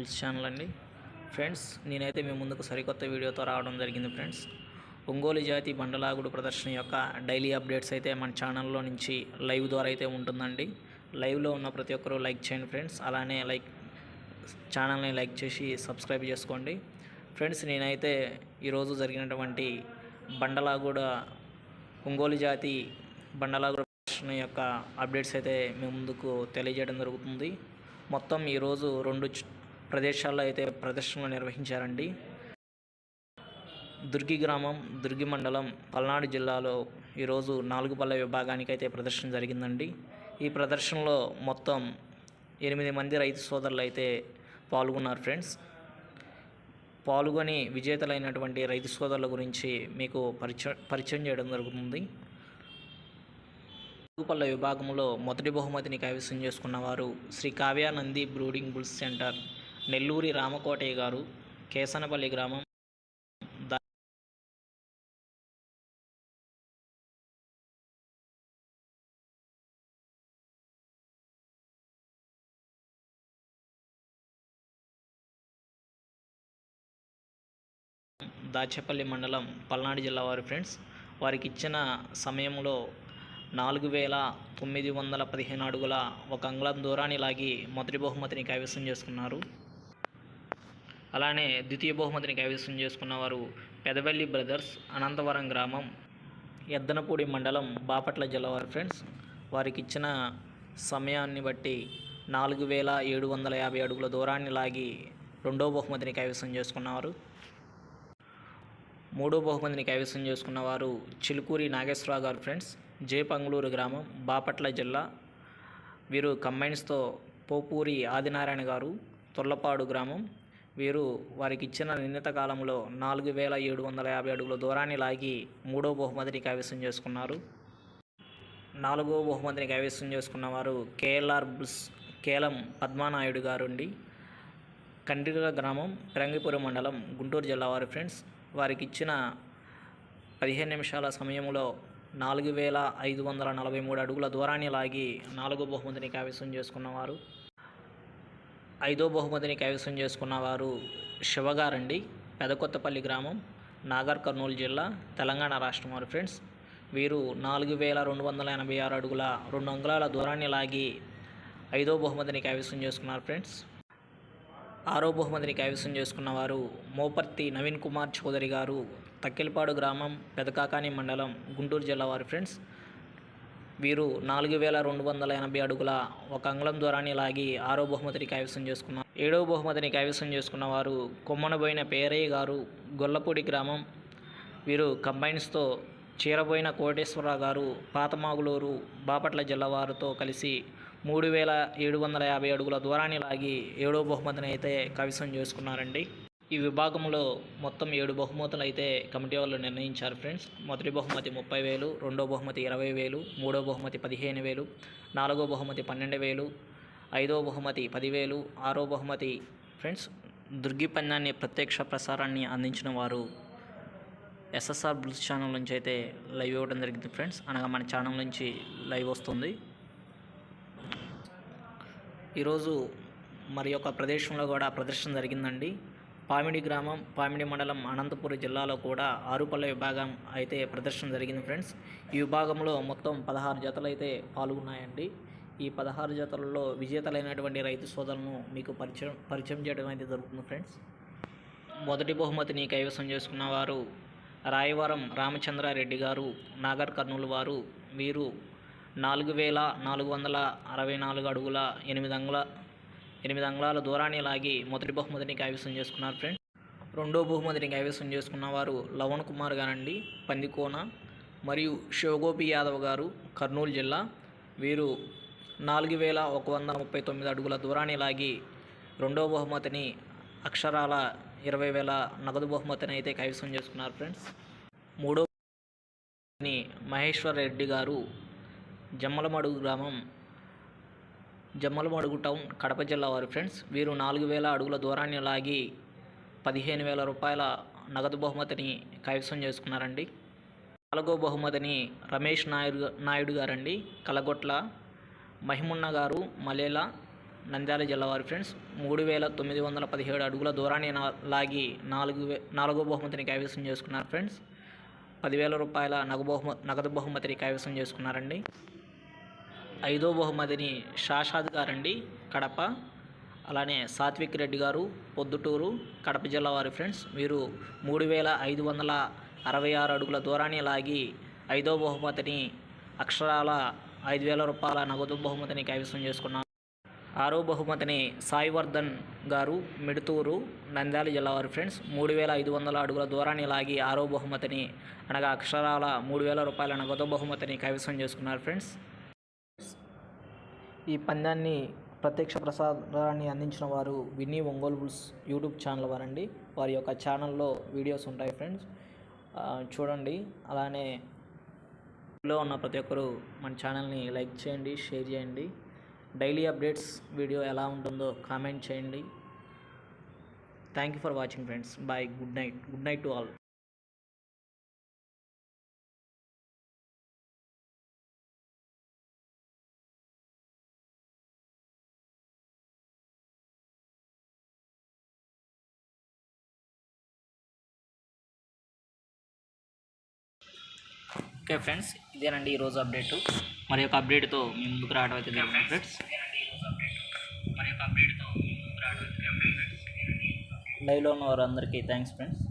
Bulls channel అండి. Friends నేనైతే మీ ముందుకు సరికొత్త వీడియోతో రావడం జరిగింది ఫ్రెండ్స్ ఒంగోలు జాతి బండలాగుడు ప్రదర్శన యొక్క డైలీ అప్డేట్స్ అయితే మన ఛానల్లో నుంచి లైవ్ ద్వారా అయితే ఉంటుందండి. లైవ్లో ఉన్న ప్రతి ఒక్కరూ లైక్ చేయండి ఫ్రెండ్స్ అలానే లైక్ ఛానల్ని లైక్ చేసి సబ్స్క్రైబ్ చేసుకోండి. ఫ్రెండ్స్ నేనైతే ఈరోజు జరిగినటువంటి బండలాగూడ ఒంగోలు జాతి బండలాగూడ ప్రదర్శన యొక్క అప్డేట్స్ అయితే మీ ముందుకు తెలియజేయడం జరుగుతుంది. మొత్తం ఈరోజు రెండు ప్రదేశాల్లో అయితే ప్రదర్శనలు నిర్వహించారండి. దుర్గి గ్రామం దుర్గి మండలం పల్నాడు జిల్లాలో ఈరోజు నాలుగు పల్లె విభాగానికి అయితే ప్రదర్శన జరిగిందండి. ఈ ప్రదర్శనలో మొత్తం ఎనిమిది మంది రైతు సోదరులు అయితే పాల్గొన్నారు ఫ్రెండ్స్. పాల్గొని విజేతలైనటువంటి రైతు సోదరుల గురించి మీకు పరిచయం పరిచయం చేయడం జరుగుతుంది. పల్లె విభాగంలో మొదటి బహుమతిని కైవసం చేసుకున్న వారు Shri Kavyanandi breeding bulls centre Nelluri Ramakotaiah గారు కేసనపల్లి గ్రామం దాచేపల్లి మండలం పల్నాడు జిల్లా వారి ఫ్రెండ్స్. వారికి ఇచ్చిన సమయంలో నాలుగు వేల తొమ్మిది వందల పదిహేను అడుగుల ఒక అంగుళం దూరాన్ని లాగి మొదటి బహుమతిని కైవసం చేసుకున్నారు. అలానే ద్వితీయ బహుమతిని కైవసం చేసుకున్న వారు పెదవెల్లి బ్రదర్స్ అనంతవరం గ్రామం ఎద్దనపూడి మండలం బాపట్ల జిల్లావారి ఫ్రెండ్స్. వారికి ఇచ్చిన సమయాన్ని బట్టి నాలుగు వేల ఏడు వందల యాభై అడుగుల దూరాన్ని లాగి రెండో బహుమతిని కైవసం చేసుకున్నారు మూడో బహుమతిని కైవసం చేసుకున్నవారు చిలుకూరి నాగేశ్వరరావు గారు ఫ్రెండ్స్. జే గ్రామం బాపట్ల జిల్లా. వీరు కంబైన్స్తో పోపూరి ఆదినారాయణ గారు. తొల్లపాడు గ్రామం వీరు వారికి ఇచ్చిన నిర్ణీత కాలంలో నాలుగు వేల ఏడు వందల యాభై అడుగుల దూరాన్ని లాగి మూడో బహుమతిని కైవసం చేసుకున్నారు. నాలుగో బహుమతిని కైవసం చేసుకున్న వారు కేఎల్ఆర్ బుల్స్ కేలం పద్మానాయుడు గారు ఉండి కండ్రిగ గ్రామం రంగిపురం మండలం గుంటూరు జిల్లా వారి ఫ్రెండ్స్. వారికి ఇచ్చిన పదిహేను నిమిషాల సమయంలో నాలుగు వేల ఐదు వందల నలభై మూడు అడుగుల దూరాన్ని లాగి నాలుగో బహుమతిని కైవసం చేసుకున్నవారు ఐదో బహుమతిని కైవసం చేసుకున్న వారు శివగారండి పెదకొత్తపల్లి గ్రామం నాగర్ కర్నూలు జిల్లా తెలంగాణ రాష్ట్రం వారు ఫ్రెండ్స్. వీరు నాలుగు వేల రెండు వందల ఎనభై ఆరు అడుగుల రెండు అంగుళాల దూరాన్ని లాగి ఐదో బహుమతిని కైవసం చేసుకున్నారు ఫ్రెండ్స్. ఆరో బహుమతిని కైవసం చేసుకున్న వారు మోపర్తి నవీన్ కుమార్ చౌదరి గారు తక్కెలపాడు గ్రామం పెదకాకాని మండలం గుంటూరు జిల్లా వారి ఫ్రెండ్స్. వీరు నాలుగు వేల రెండు వందల ఎనభై అడుగుల ఒక అంగుళం దూరాన్ని లాగి ఆరో బహుమతిని కైవసం చేసుకున్నారు ఏడవ బహుమతిని కైవసం చేసుకున్న వారు కొమ్మనబోయిన పేరయ్య గారు గొల్లపూడి గ్రామం. వీరు కంబైన్స్తో చీరబోయిన కోటేశ్వరరావు గారు పాతమాగులూరు బాపట్ల జిల్లా వారితో కలిసి మూడు వేల ఏడు వందల యాభై అడుగుల దూరాన్ని లాగి ఏడో బహుమతిని అయితే కవిసం చేసుకున్నారండి. ఈ విభాగంలో మొత్తం ఏడు బహుమతులు అయితే కమిటీ వాళ్ళు నిర్ణయించారు ఫ్రెండ్స్. మొదటి బహుమతి ముప్పై వేలు రెండో బహుమతి ఇరవై వేలు మూడో బహుమతి పదిహేను వేలు నాలుగో బహుమతి పన్నెండు వేలు ఐదో బహుమతి పదివేలు ఆరో బహుమతి ఫ్రెండ్స్ దుర్గి పందాన్ని ప్రత్యక్ష ప్రసారాన్ని అందించిన వారు ఎస్ఎస్ఆర్ బ్లూస్ ఛానల్ నుంచి అయితే లైవ్ ఇవ్వడం జరిగింది ఫ్రెండ్స్. అనగా మన ఛానల్ నుంచి లైవ్ వస్తుంది. ఈరోజు మరి యొక్క ప్రదేశంలో కూడా ప్రదర్శన జరిగిందండి. పామిడి గ్రామం పామిడి మండలం అనంతపురం జిల్లాలో కూడా ఆరుపల్లె విభాగం అయితే ప్రదర్శన జరిగింది ఫ్రెండ్స్. ఈ విభాగంలో మొత్తం పదహారు జతలు అయితే పాల్గొన్నాయండి. ఈ పదహారు జతలలో విజేతలైనటువంటి రైతు సోదరులను మీకు పరిచయం పరిచయం చేయడం అయితే జరుగుతుంది ఫ్రెండ్స్. మొదటి బహుమతిని కైవసం చేసుకున్న వారు రాయవరం రామచంద్రారెడ్డి గారు నాగర్ కర్నూలు వారు. వీరు నాలుగు వేల నాలుగు వందల అరవై నాలుగు అడుగుల ఎనిమిది అంగుల ఎనిమిది అంగుళాల దూరాన్ని లాగి మొదటి బహుమతిని కైవసం చేసుకున్నారు ఫ్రెండ్స్ రెండో బహుమతిని కైవసం చేసుకున్న వారు లవణ్ కుమార్ గారండి పందికోన మరియు శివగోపి యాదవ్ గారు కర్నూలు జిల్లా. వీరు నాలుగు వేల ఒక వంద ముప్పై తొమ్మిది అడుగుల దూరాన్ని లాగి రెండో బహుమతిని అక్షరాల ఇరవై వేల నగదు బహుమతిని అయితే కైవసం చేసుకున్నారు ఫ్రెండ్స్ మూడో మహేశ్వర్ రెడ్డి గారు జమ్మలమడుగు గ్రామం జమ్మలమడుగు టౌన్ కడప జిల్లా వారి ఫ్రెండ్స్. వీరు నాలుగు వేల అడుగుల దూరాన్ని లాగి పదిహేను వేల రూపాయల నగదు బహుమతిని కైవసం చేసుకున్నారండి. నాలుగో బహుమతిని రమేష్ నాయుడు నాయుడు గారండి. కలగొట్ల మహిమున్న గారు మలేలా నంద్యాల జిల్లా వారి ఫ్రెండ్స్. మూడు వేల తొమ్మిది వందల పదిహేడు అడుగుల దూరాన్ని లాగి నాలుగు వే నాలుగో బహుమతిని కైవసం చేసుకున్నారు ఫ్రెండ్స్. పదివేల రూపాయల నగ బహుమ నగదు బహుమతిని కైవసం చేసుకున్నారండి. ఐదో బహుమతిని షాషాద్ గారండి కడప. అలానే సాత్విక్ రెడ్డి గారు పొద్దుటూరు కడప జిల్లా వారి ఫ్రెండ్స్. మీరు మూడు వేల ఐదు వందల అరవై ఆరు అడుగుల దూరాన్ని లాగి ఐదో బహుమతిని అక్షరాల ఐదు వేల రూపాయల నగదు బహుమతిని కైవసం చేసుకున్నారు. ఆరో బహుమతిని సాయివర్ధన్ గారు మిడుతూరు నంద్యాల జిల్లా వారి ఫ్రెండ్స్. మూడు వేల ఐదు వందల అడుగుల దూరాన్ని లాగి ఆరో బహుమతిని అనగా అక్షరాల మూడు వేల రూపాయల నగదు బహుమతిని కైవసం చేసుకున్నారు ఫ్రెండ్స్. ఈ పందాన్ని ప్రత్యక్ష ప్రసారాన్ని అందించిన వారు Vinni Ongole bulls YouTube channel వారండి. వారి యొక్క ఛానల్లో వీడియోస్ ఉంటాయి ఫ్రెండ్స్. చూడండి. అలానే లో ఉన్న ప్రతి ఒక్కరు మన ఛానల్ని లైక్ చేయండి షేర్ చేయండి. డైలీ అప్డేట్స్ వీడియో ఎలా ఉంటుందో కామెంట్ చేయండి. Thank you for watching friends. Bye. Good night. Good night to all. Okay friends ఇదేనండి ఈరోజు అప్డేట్. మరి యొక్క అప్డేట్తో మీ ముందుకు రావడం అయితే ఫ్రెండ్స్. లైవ్లో ఉన్న వారందరికీ థ్యాంక్స్ ఫ్రెండ్స్.